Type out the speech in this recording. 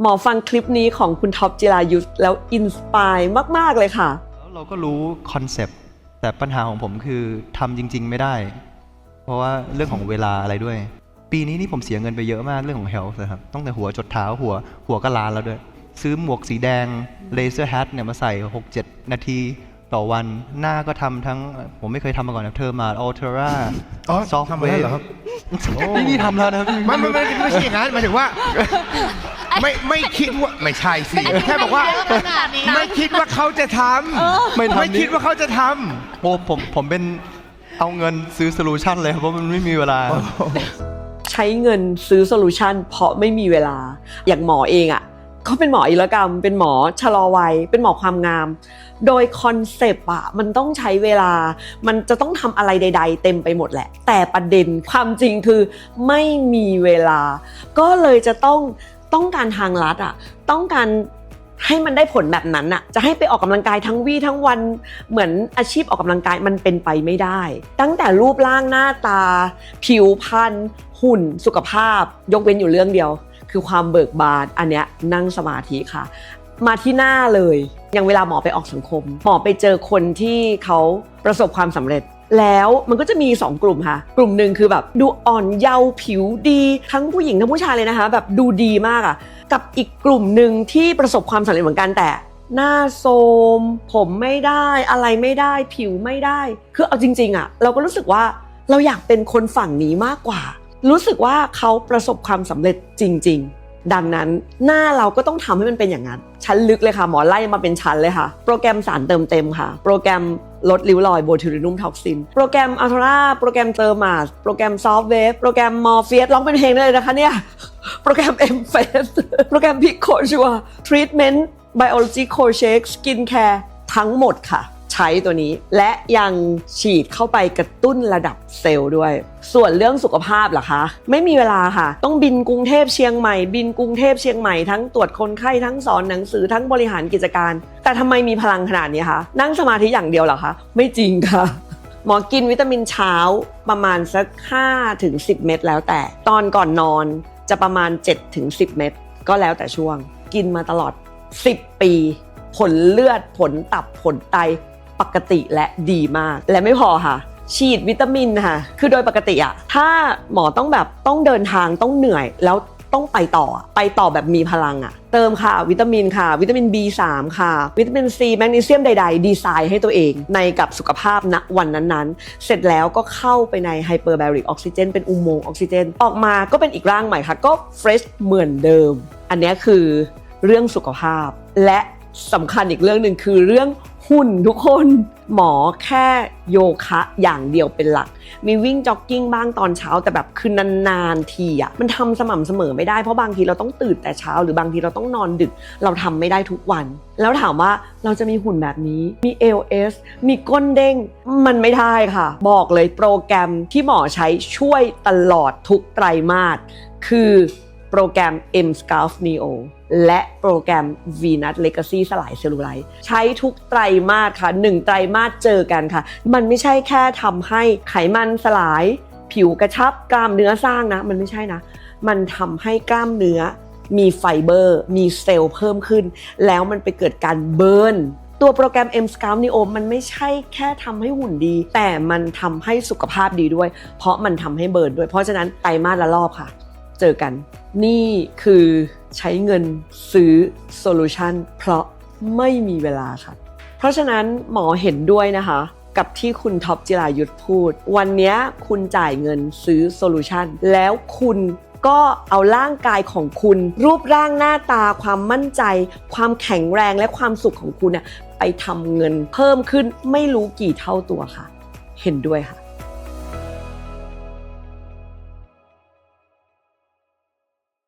หมอฟังคลิปนี้ของคุณท็อปจิรายุทธแล้วอินสปายมาก ๆ เลยค่ะ แล้วเราก็รู้คอนเซปต์แต่ปัญหาของผมคือทำจริง ๆ ไม่ได้ เพราะว่าเรื่องของเวลาอะไรด้วย ปีนี้นี่ผมเสียเงินไปเยอะมากเรื่องของ health นะครับต้องแต่หัวจดเท้าหัวหัวก็ล้านแล้วด้วย ซื้อหมวกสีแดงเลเซอร์แฮทเนี่ยมาใส่ 6-7 นาทีต่อวันหน้าก็ทำทั้งผมไม่เคยทำมาก่อนนะเทอร์มาอัลเทอร่าอ๋อซอฟต์ทำเวมาแล้วย์เหรอครับไม่มีทำแล้วนะครับ ไม่ไม่ไม่ไม่ใช่อย่างนั้นหมายถึงว่า ไม่ไม่คิดว่าไม่ใช่สิแค่บอกว่า ไม่คิดว่าเขาจะทำไม่ทำไม่คิดว่าเขาจะทโอ้ผมผมเป็นเอาเงินซื้อโซลูชันเลยครับเพราะมันไม่มีเวลา ใช้เงินซื้อโซลูชันเพราะไม่มีเวลาอย่างหมอเองอะ่ะเขาเป็นหมออิลกรรม เป็นหมอชะลอวัย เป็นหมอความงาม โดยคอนเซปต์อะมันต้องใช้เวลา มันจะต้องทำอะไรใด ๆ เต็มไปหมดแหละ แต่ประเด็นความจริงคือไม่มีเวลา ก็เลยจะต้อง ต้องการทางลัดอะต้องการให้มันได้ผลแบบนั้นอะจะให้ไปออกกำลังกายทั้งวี่ทั้งวันเหมือนอาชีพออกกำลังกายมันเป็นไปไม่ได้ ตั้งแต่รูปร่างหน้าตา ผิวพรรณหุ่นสุขภาพ ยกเว้นอยู่เรื่องเดียว คือความเบิกบานอันเนี้ยนั่งสมาธิค่ะ มาที่หน้าเลยอย่างเวลาหมอไปออกสังคม หมอไปเจอคนที่เขาประสบความสำเร็จ แล้วมันก็จะมี 2 กลุ่มค่ะ กลุ่มหนึ่งคือแบบดูอ่อนเยาว์ผิวดี ทั้งผู้หญิงทั้งผู้ชายเลยนะคะ แบบดูดีมากอะ่ะ กับอีกกลุ่มหนึ่งที่ประสบความสำเร็จเหมือนกันแต่ หน้าโทรมผมไม่ได้อะไรไม่ได้ ผิวไม่ได้ คือเอาจริง ๆอะ่ะ เราก็รู้สึกว่าเราอยากเป็นคนฝั่งนี้มากกว่า รู้สึกว่าเขาประสบความสำเร็จจริง ๆดังนั้นหน้าเราก็ต้องทำให้มันเป็นอย่างนั้น ชั้นลึกเลยค่ะ หมอไล่มาเป็นชั้นเลยค่ะ โปรแกรมสารเติมเต็มค่ะ โปรแกรม ลดริ้วรอยโบทูลินุมท็อกซิน โปรแกรมอัลทราโปรแกรมเตอร์มาสโปรแกรมซอฟต์เวฟโปรแกรมมอร์เฟียสร้องเป็นเพลงได้เลยนะคะเนี่ย โปรแกรมเอ็มเฟสโปรแกรมพิโคชัวทรีทเมนต์ไบโอโลจีโคเชคสกินแคร์ทั้งหมดค่ะ ใช้ตัวนี้ และยังฉีดเข้าไปกระตุ้นระดับเซลล์ด้วย ส่วนเรื่องสุขภาพล่ะคะ ไม่มีเวลาค่ะ ต้องบินกรุงเทพเชียงใหม่ บินกรุงเทพเชียงใหม่ทั้งตรวจคนไข้ทั้งสอนหนังสือทั้งบริหารกิจการ แต่ทำไมมีพลังขนาดนี้คะนั่งสมาธิอย่างเดียวเหรอคะไม่จริงค่ะ หมอกินวิตามินเช้าประมาณสัก5ถึง10 เม็ดแล้วแต่ ตอนก่อนนอนจะประมาณ7ถึง10 เม็ดก็แล้วแต่ช่วง กินมาตลอด 10 ปี ผลเลือดผลตับผลไตปกติและดีมาก และไม่พอค่ะ ฉีดวิตามินค่ะ คือโดยปกติอะถ้าหมอต้องแบบต้องเดินทางต้องเหนื่อยแล้ว ต้องไปต่อ ไปต่อแบบมีพลังอะเติมค่ะ วิตามินค่ะ วิตามิน B3 ค่ะ วิตามิน C แมกนีเซียมใด ๆ ดีไซน์ให้ตัวเองในกับสุขภาพณวันนั้นๆ เสร็จแล้วก็เข้าไปในไฮเปอร์แบริกออกซิเจนเป็นอุโมงค์ออกซิเจนออกมาก็เป็นอีกร่างใหม่ค่ะ ก็เฟรชเหมือนเดิม อันนี้คือเรื่องสุขภาพและสำคัญอีกเรื่องหนึ่งคือเรื่อง หุ่นทุกคนหมอแค่โยคะอย่างเดียวเป็นหลัก มีวิ่งจ็อกกิ้งบ้างตอนเช้าแต่แบบคือนานๆทีอะมันทำสม่ำเสมอไม่ได้เพราะบางทีเราต้องตื่นแต่เช้า หรือบางทีเราต้องนอนดึก เราทำไม่ได้ทุกวัน แล้วถามว่าเราจะมีหุ่นแบบนี้มี LS มีก้นเด้ง มันไม่ได้ค่ะ บอกเลยโปรแกรมที่หมอใช้ช่วยตลอดทุกไตรมาสคือโปรแกรม M Sculpt Neo และโปรแกรม Venus Legacy สลายเซลลูไลท์ใช้ทุกไตรมาสค่ะหนึ่งไตรมาสเจอกันค่ะ มันไม่ใช่แค่ทำให้ไขมันสลาย ผิวกระชับกล้ามเนื้อสร้างนะ มันไม่ใช่นะ มันทำให้กล้ามเนื้อ มีไฟเบอร์ มีเซลล์เพิ่มขึ้น แล้วมันไปเกิดการเบิร์นตัวโปรแกรม M Scout Neo มันไม่ใช่แค่ทำให้หุ่นดี แต่มันทำให้สุขภาพดีด้วย เพราะมันทำให้เบิร์นด้วย เพราะฉะนั้นไตรมาสละรอบค่ะ เจอกัน นี่คือ ใช้เงินซื้อโซลูชันเพราะไม่มีเวลาค่ะ เพราะฉะนั้นหมอเห็นด้วยนะคะกับที่คุณท็อปจิรายุทธพูด วันนี้คุณจ่ายเงินซื้อโซลูชันแล้วคุณก็เอาร่างกายของคุณ รูปร่างหน้าตาความมั่นใจ ความแข็งแรงและความสุขของคุณไปทำเงินเพิ่มขึ้นไม่รู้กี่เท่าตัวค่ะ เห็นด้วยค่ะ